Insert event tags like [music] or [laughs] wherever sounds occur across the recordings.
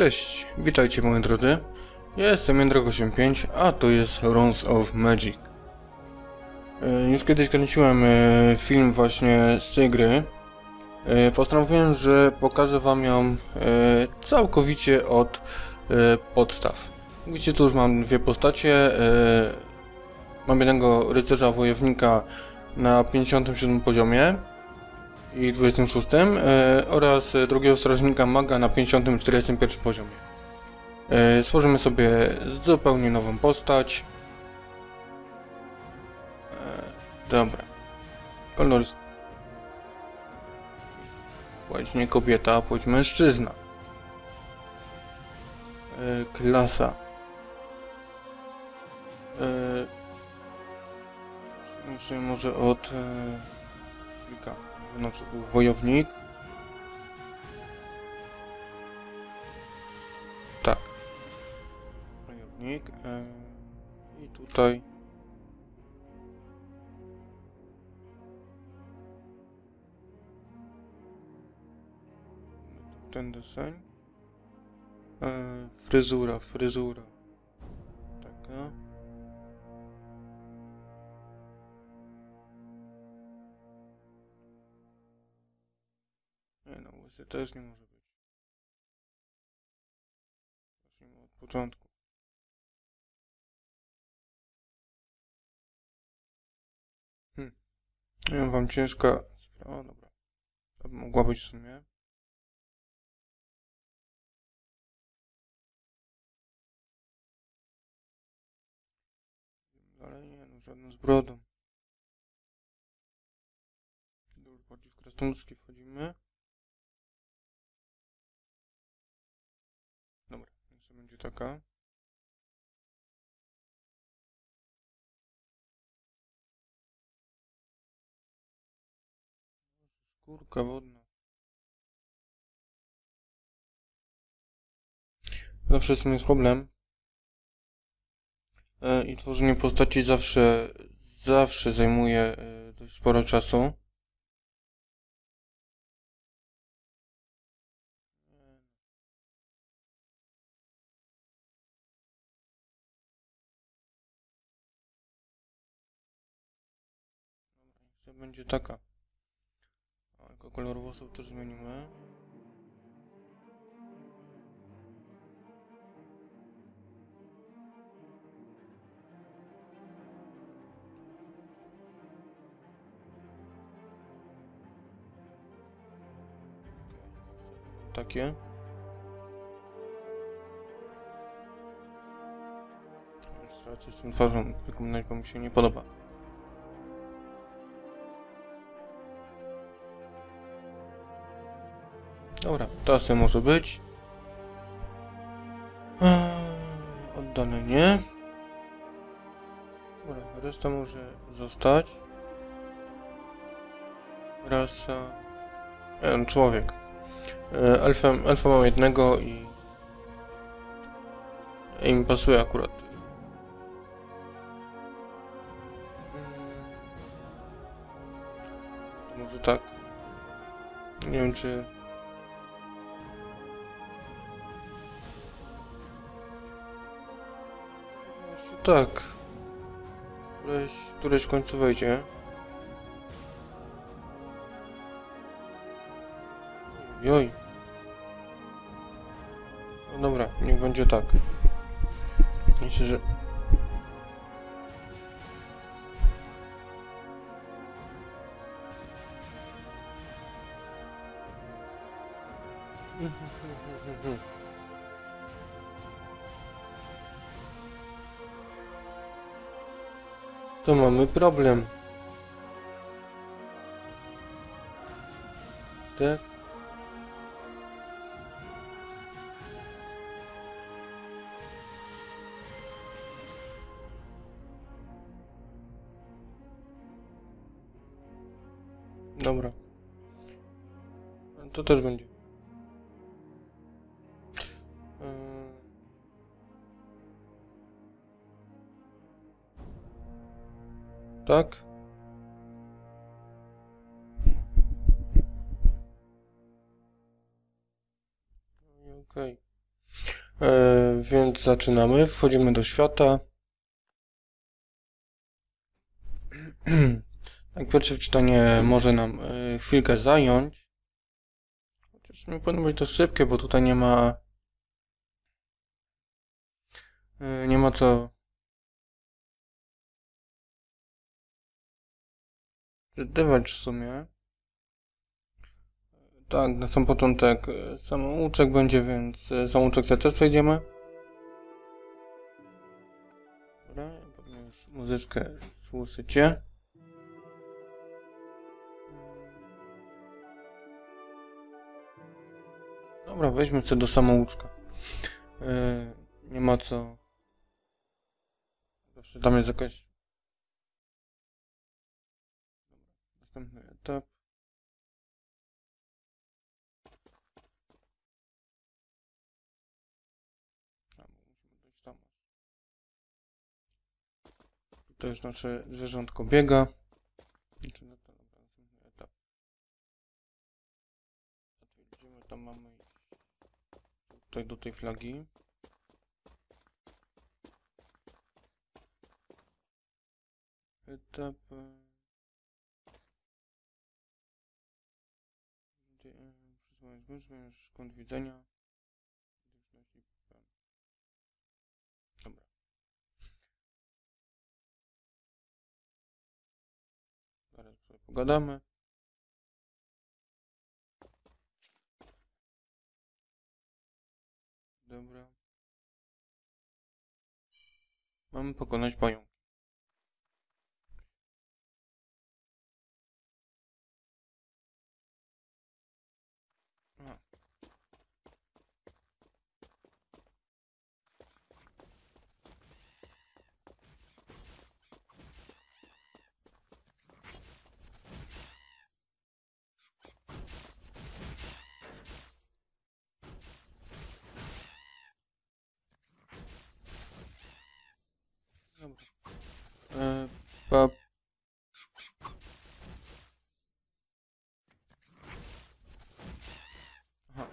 Cześć, witajcie moi drodzy. Ja jestem Jędrok85, a to jest Runes of Magic. E, Już kiedyś kręciłem e, film właśnie z tej gry. E, Postanowiłem, że pokażę wam ją całkowicie od podstaw. Widzicie, tu już mam dwie postacie. Mam jednego rycerza wojownika na 57 poziomie i 26 e, oraz drugiego strażnika maga na 50 i 41 poziomie. E, stworzymy sobie zupełnie nową postać. E, dobra. Kolor. Płeć nie kobieta, płeć mężczyzna. Klasa. Zacznijmy może od. Na przykład wojownik. Tak. Wojownik. E, I tutaj. Ten deseń. E, fryzura, fryzura. Taka. Też nie może być. Zacznijmy od początku. Hm. Nie wiem, wam ciężka sprawa, dobra. To by mogła być w sumie. Ale nie, no żadną z brodą. Dobra, bardziej w krasnoludzkie wchodzimy. Taka. Skórka wodna. Zawsze z tym jest problem. E, I tworzenie postaci zawsze, zawsze zajmuje e, dość sporo czasu. To będzie taka. Tylko kolor włosów też zmienimy. Takie. Coś z tym twarzą bo mi się nie podoba. Dobra, to sobie może być. Eee, Oddalenie. Dobra, reszta może zostać. Rasa. E, człowiek. E, Elfa, elfa mam jednego i... i mi pasuje akurat. Może tak. Nie wiem czy... tak. Któreś, któreś w końcu wejdzie. Joj. No dobra, niech będzie tak. Myślę, że... [laughs] To mamy problem. Tak? Dobra. To też będzie. Tak? Okej. E, więc zaczynamy. Wchodzimy do świata. [clears throat] Tak, pierwsze wczytanie może nam e, chwilkę zająć. Chociaż nie powinno być to szybkie, bo tutaj nie ma... E, nie ma co... Czytywać w sumie. Tak, na sam początek e, samouczek będzie, więc e, samouczek sobie też przejdziemy. Dobra, już muzyczkę słyszycie. Dobra, weźmy sobie do samouczka. Yy, nie ma co. Zawsze tam jest jakaś. Etap. A, musimy dojść tam. Nasze zwierzątko biega. Znaczy, no to dobra, następny etap. Idziemy, tam mamy. Tutaj do tej flagi. Etap. Zmieniasz kąt widzenia. Dobra. Zaraz sobie pogadamy. Dobra. Mamy pokonać pająk. Dobra. E, pa... Aha.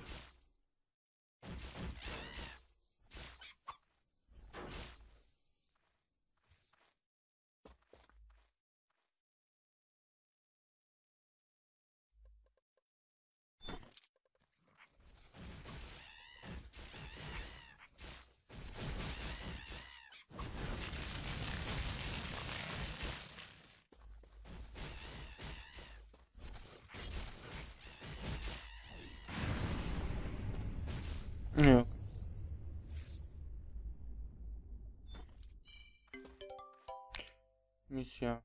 Nie. Misja.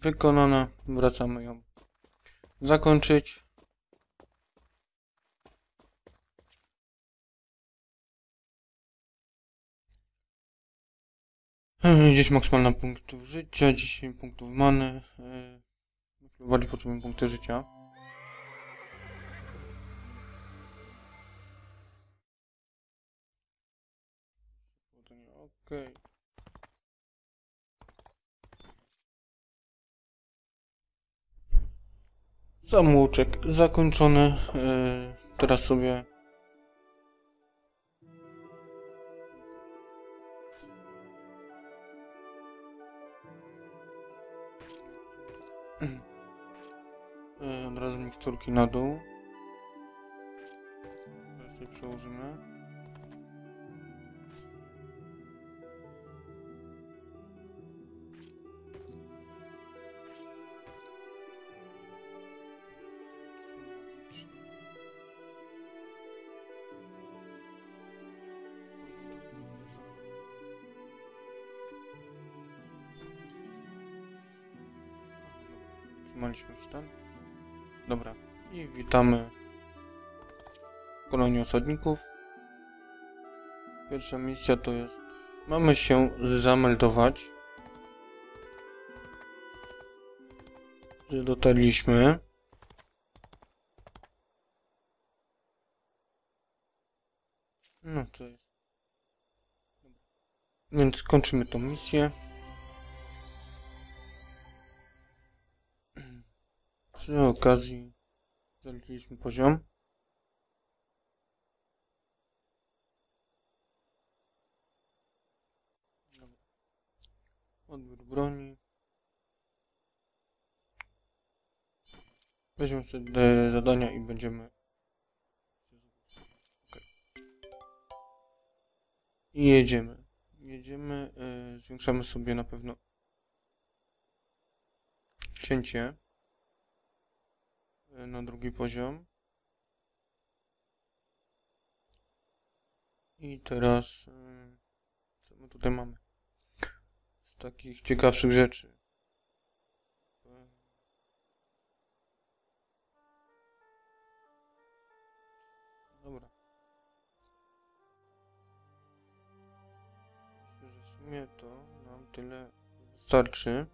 Wykonana. Wracamy ją zakończyć. Yy, 10 maksymalna punktów życia, 10 punktów many. Yy, bardziej potrzebujemy punkty życia. Okej. Samouczek zakończony. Yy, teraz sobie Yy, Od razu miksturki na dół. Teraz przełożymy. Witamy w kolonii osadników. Pierwsza misja to jest... Mamy się zameldować. Że dotarliśmy. No to jest... Więc kończymy tą misję. Przy okazji Zaleciliśmy poziom. Odbiór broni. Weźmiemy sobie te zadania i będziemy... Okej. I jedziemy. Jedziemy, yy, zwiększamy sobie na pewno cięcie na drugi poziom. I teraz yy, co my tutaj mamy? Z takich ciekawszych rzeczy. Dobra. Myślę, że w sumie to nam tyle wystarczy.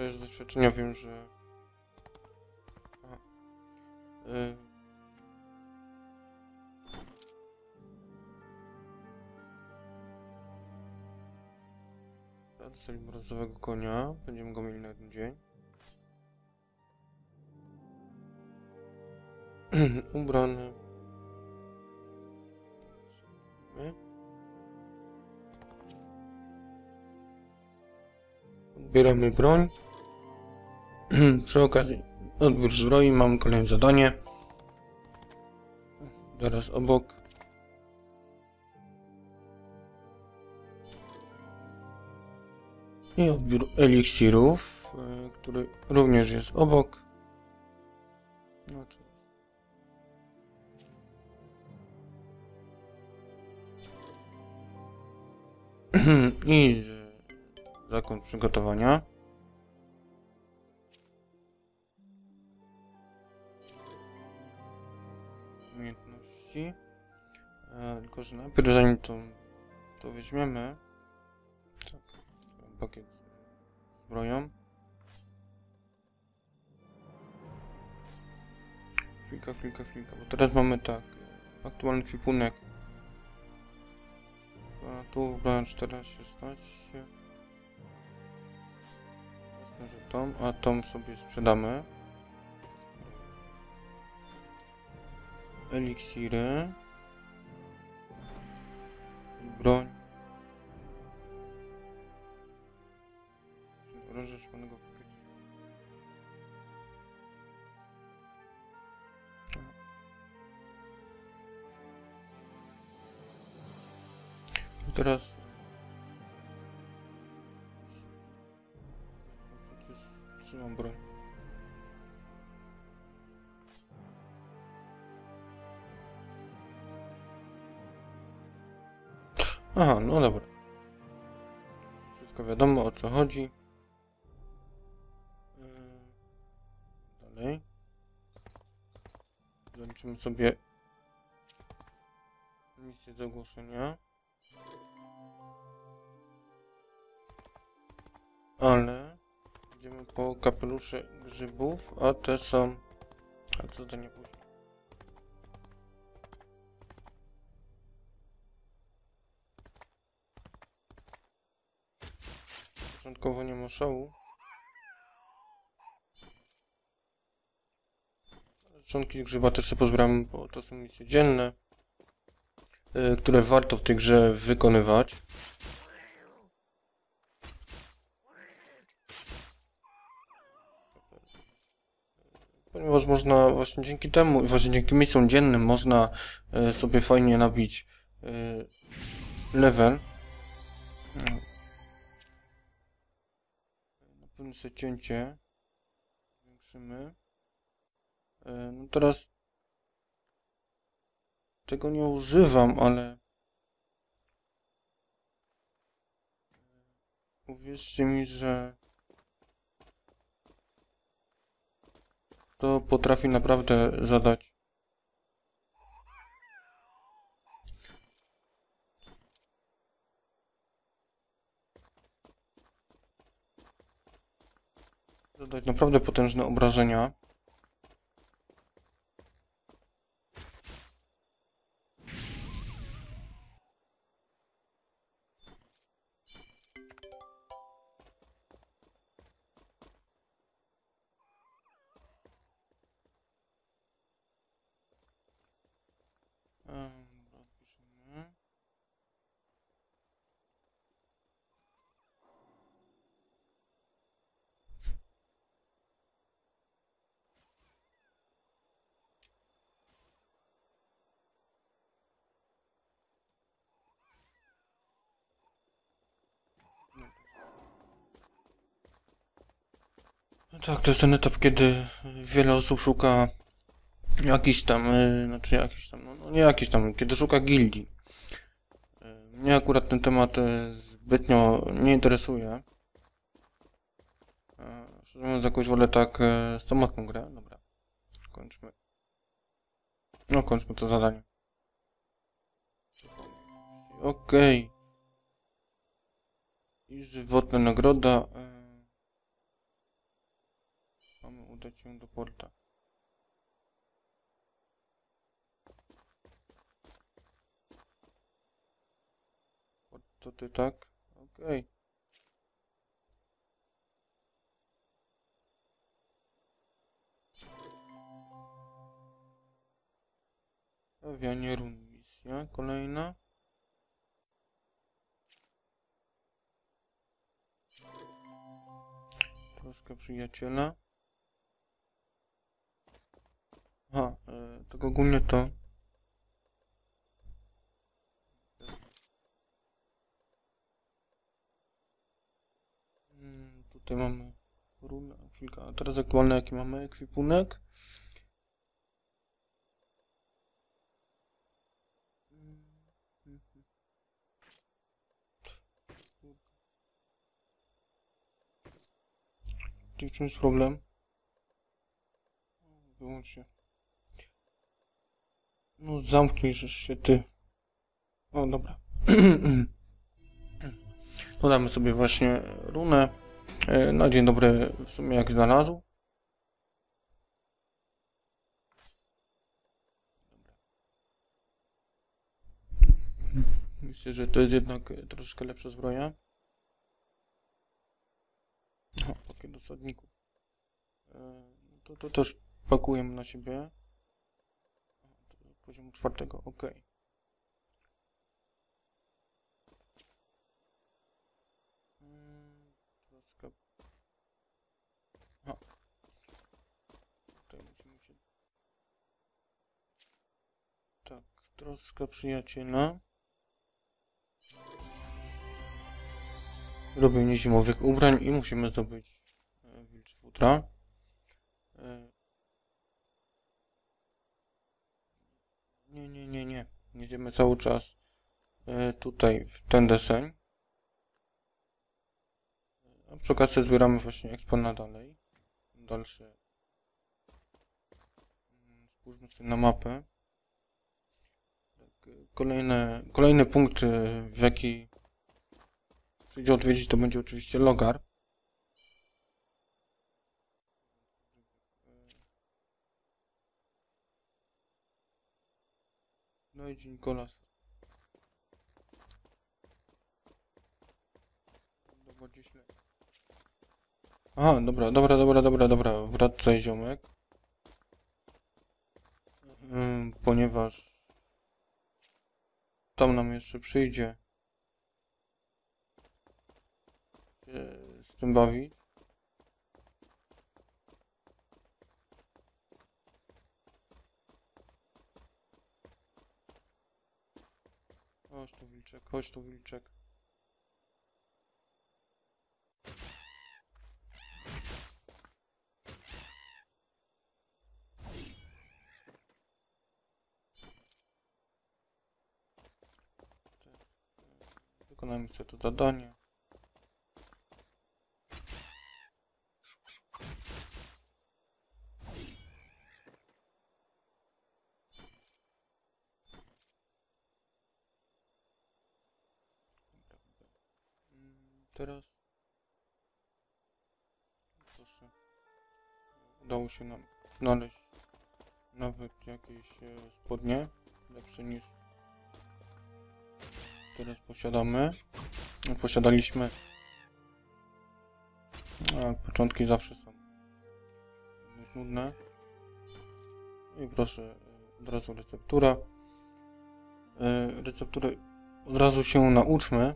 Ja z doświadczenia wiem, że... Aha. Y... Dostali brązowego konia. Będziemy go mieli na jeden dzień. [clears throat] Ubrany. My. Odbieramy broń. [clears throat] Przy okazji odbiór zbroi mamy kolejne zadanie. Teraz obok. I odbiór eliksirów, y, który również jest obok. No to [clears throat] I zakon przygotowania. Umiejętności. E, tylko, że najpierw zanim to, to weźmiemy. Tak, pakiet z zbroją. Chwilka, chwilka, chwilka, bo teraz mamy tak. Aktualny kwipunek. Tu wybrałem 14, 16. Jasne, że tą, a tą sobie sprzedamy. Eliksiry. Broń. Oręże szpanego teraz... chodzi. Yy, Dalej. Zaliczymy sobie misję do ogłoszenia. Ale idziemy po kapelusze grzybów, a te są... A co to nie później? Początkowo nie ma szału. Członki grzyba też sobie pozbieramy, bo to są misje dzienne, y, które warto w tej grze wykonywać. Ponieważ można właśnie dzięki temu, właśnie dzięki misjom dziennym można y, sobie fajnie nabić y, level. Pewno sobie cięcie zwiększymy. Y, No teraz tego nie używam, ale uwierzcie mi, że to potrafi naprawdę zadać. Zadać naprawdę potężne obrażenia. Tak, to jest ten etap, kiedy wiele osób szuka jakiś tam, y, znaczy jakiś tam, no, no nie jakiś tam, kiedy szuka gildii. Y, Mnie akurat ten temat y, zbytnio nie interesuje. Y, Szczerze mówiąc, jakoś wolę tak y, samotną grę. Dobra, kończmy. No, kończmy to zadanie. Okej. I żywotna nagroda. y, Mamy udać się do porta. Port to ty tak? Okej. Stawianie run misja kolejna. Troska przyjaciela. Aha, e, tak ogólnie to. Mm, Tutaj mamy runę, chwilkę. A teraz aktualny jaki mamy ekwipunek? Czy w czymś problem? Wyłącz się. No zamknij się ty. O, dobra. [clears throat] Dodamy sobie właśnie runę. E, Na dzień dobry w sumie jak znalazł. Myślę, że to jest jednak troszkę lepsza zbroja. O, pakiet osadników. E, To, to też pakujemy na siebie. Poziomu czwartego, ok. Mm, Troszkę. Aha. Tutaj musimy się. Tak, troszkę przyjaciela. Robienie zimowych ubrań i musimy zdobyć e, wilcze futra. Nie, nie, nie, nie. Jedziemy cały czas e, tutaj w ten deseń. A przy okazji zbieramy właśnie ekspona dalej. Dalsze. Mm, Spójrzmy sobie na mapę. Tak, e, kolejne, kolejny punkt, e, w jaki przyjdzie odwiedzić, to będzie oczywiście Logar. Kolas. Dobra, gdzieś le... Dobra, dobra, dobra, dobra, dobra. Wracaj ziomek. Ym, ponieważ tam nam jeszcze przyjdzie z tym bawić. Chodź tu wilczek, chodź tu wilczek. Wykonajmy sobie to zadanie. Mm, Teraz. Proszę. Się nam znaleźć nawet jakieś e, spodnie lepsze niż teraz posiadamy. No, Posiadaliśmy. A, początki zawsze są nudne. I proszę, e, od razu receptura. E, Recepturę od razu się nauczmy.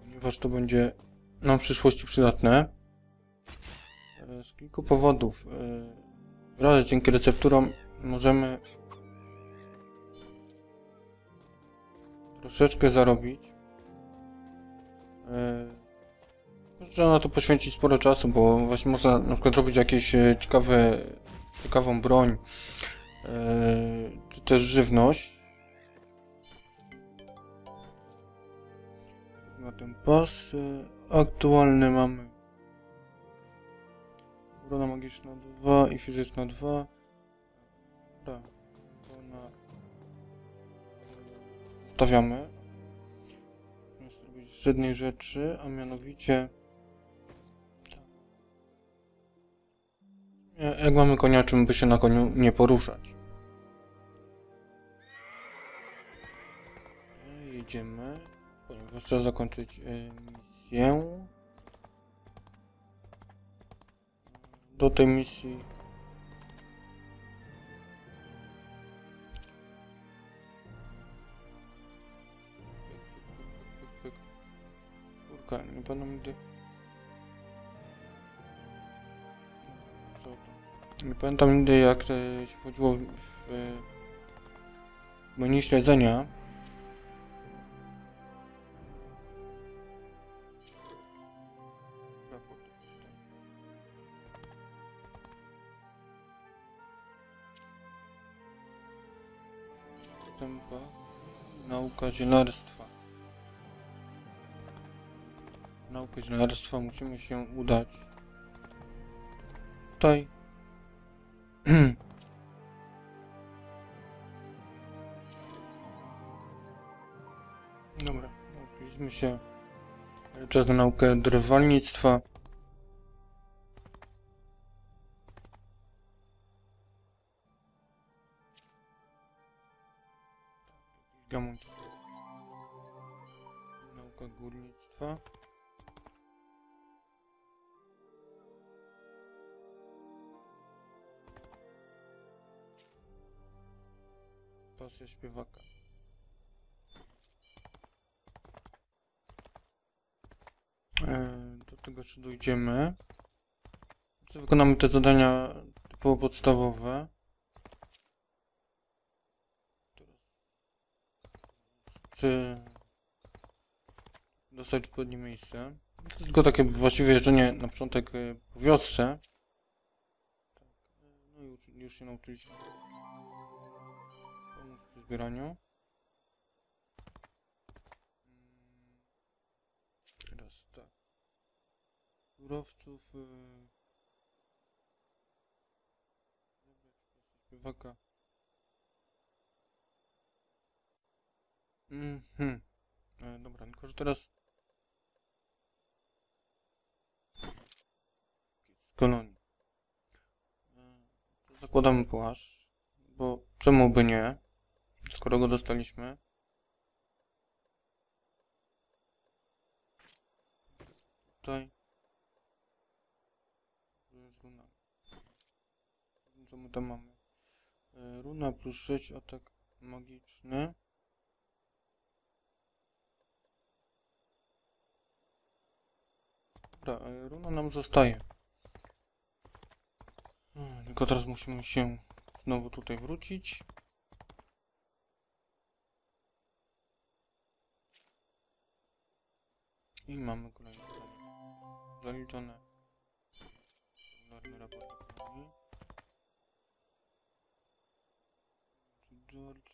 Ponieważ to będzie nam w przyszłości przydatne. E, Z kilku powodów. e, Raz dzięki recepturom możemy troszeczkę zarobić. E, Trzeba na to poświęcić sporo czasu, bo właśnie można na przykład zrobić jakieś ciekawe, ciekawą broń, czy też żywność. Na ten pas aktualny mamy Obrona magiczna 2 i fizyczna 2. Dobra, to na... Stawiamy. Natomiast zrobić żadnej rzeczy, a mianowicie... tak. Ja- Jak mamy konia, czym by się na koniu nie poruszać? E, Jedziemy, ponieważ trzeba zakończyć e, misję. Do tej misji. Kurka, nie pamiętam to? Nie pamiętam nigdy jak to się wchodziło w, w e, menu śledzenia. Wstępa. Nauka zielarstwa. Naukę zielarstwa musimy się udać. Tutaj. [clears throat] Dobra, nauczyliśmy się. Czas na naukę drwalnictwa. Śpiewaka. E, Do tego jeszcze dojdziemy. Wykonamy te zadania typowo podstawowe. Dostać odpowiednie miejsce. Tylko takie właściwie jeżdżenie na początek e, po wiosce. Tak, e, no i uczy- już się nauczyliśmy. Zbieraniu. Mm, Teraz tak. Surowców. pasję śpiewaka. Mhm. E, dobra, tylko że teraz... Z kolonii. E, zakładamy płaszcz, bo czemu by nie, skoro go dostaliśmy. Tutaj. Tu jest runa. Co my tam mamy? E, Runa plus 6 atak magiczny. Dobra, e, runa nam zostaje. Hmm, Tylko teraz musimy się znowu tutaj wrócić. I mamy kolejne zadanie. Zaliczone. Regularny raport. George.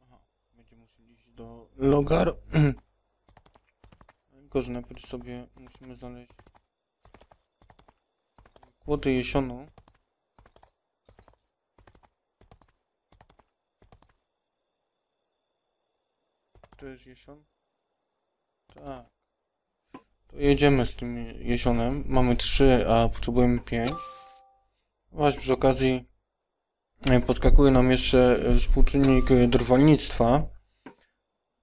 Aha, będziemy musieli iść do Logar. [clears throat] Tylko, że najpierw sobie musimy znaleźć kłodę jesioną. To jest jesion? Tak. To jedziemy z tym jesionem. Mamy 3, a potrzebujemy 5. Właśnie przy okazji e, podskakuje nam jeszcze współczynnik drwalnictwa.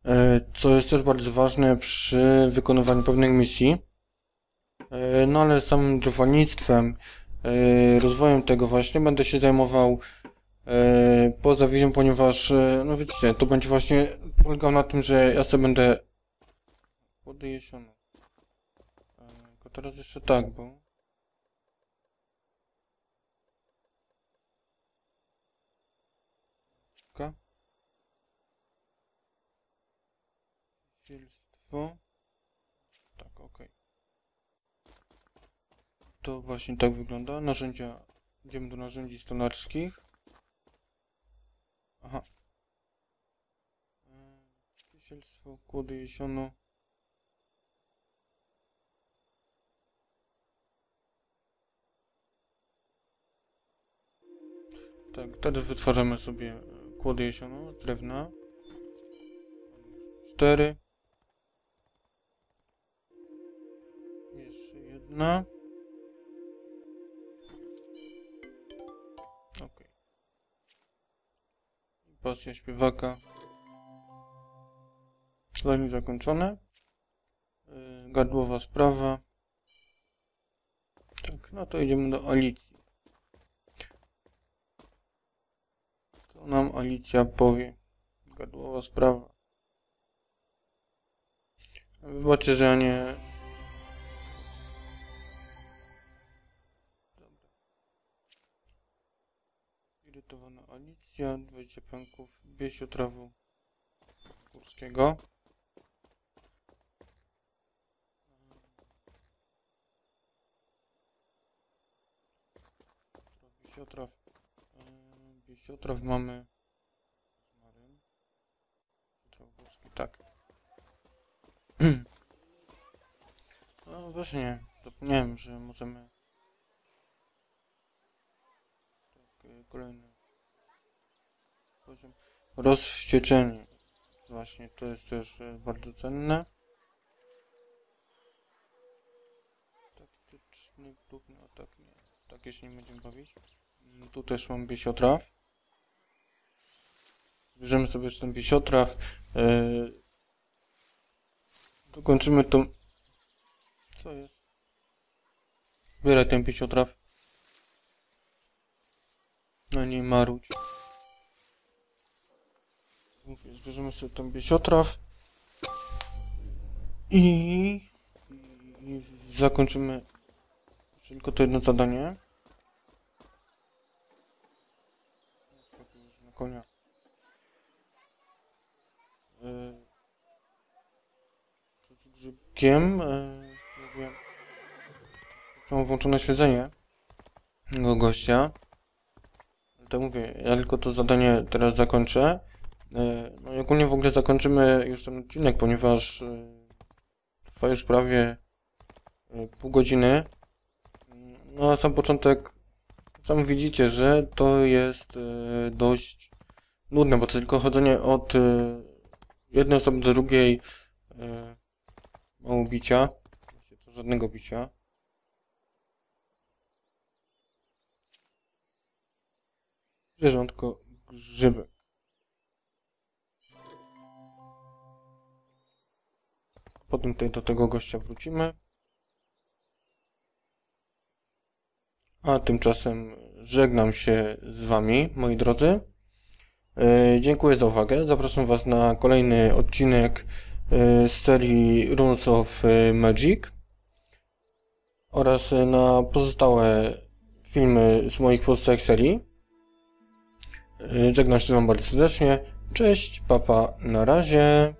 E, co jest też bardzo ważne przy wykonywaniu pewnych misji. E, No ale samym drwalnictwem, rozwojem tego właśnie będę się zajmował poza wizją, ponieważ, no widzicie, to będzie właśnie polegał na tym, że ja sobie będę Wody jesioną. E, Tylko teraz jeszcze tak, bo... Ka? Sielstwo. Tak, okej. to właśnie tak wygląda. Narzędzia. Idziemy do narzędzi stolarskich. Aha. E, Kisielstwo, kłody jesiono. Tak, teraz wytwarzamy sobie kłody jesiono z drewna. Cztery. Jeszcze jedna. I Pasja śpiewaka. Zadanie zakończone. Yy, Gardłowa sprawa. Tak, no to idziemy do Alicji. Nam Alicja powie? Gardłowa sprawa. Wybaczcie, że ja nie... Dobra. Irytowana Alicja, 20 pęków, biesiu-trawu górskiego. Biesiotraw, biesiotraw mamy... Zmaryn. Biesiotraw górski, tak. [clears throat] No właśnie, zapomniałem, że możemy... Tak, y, kolejny poziom. Rozwścieczenie. Właśnie, to jest też y, bardzo cenne. Taktyczny próbny atak, nie. Takie się nie będziemy bawić. Mm, Tu też mam biesiotraw. Bierzemy sobie jeszcze ten biesiotraw. Yy, Dokończymy tą... Co jest? Zbieraj ten pisiotraw. No nie marudź. Mówię, zbierzemy sobie ten pisiotraw. I... I zakończymy tylko to jedno zadanie. Na konia. Yy z grzybkiem. Mówiłem, mam włączone śledzenie tego gościa. Tak mówię, ja tylko to zadanie teraz zakończę. Yy, no i ogólnie w ogóle zakończymy już ten odcinek, ponieważ trwa już prawie pół godziny. No a sam początek, sam widzicie, że to jest dość nudne, bo to tylko chodzenie od jednej osoby do drugiej. Yy, Mało bicia. Właściwie to żadnego bicia. Zwierzątko grzybek. Potem tutaj do tego gościa wrócimy. A tymczasem żegnam się z Wami, moi drodzy. Yy, dziękuję za uwagę. Zapraszam Was na kolejny odcinek z serii Runes of Magic oraz na pozostałe filmy z moich pozostałych serii. Żegnam się z Wami bardzo serdecznie. Cześć, papa, na razie.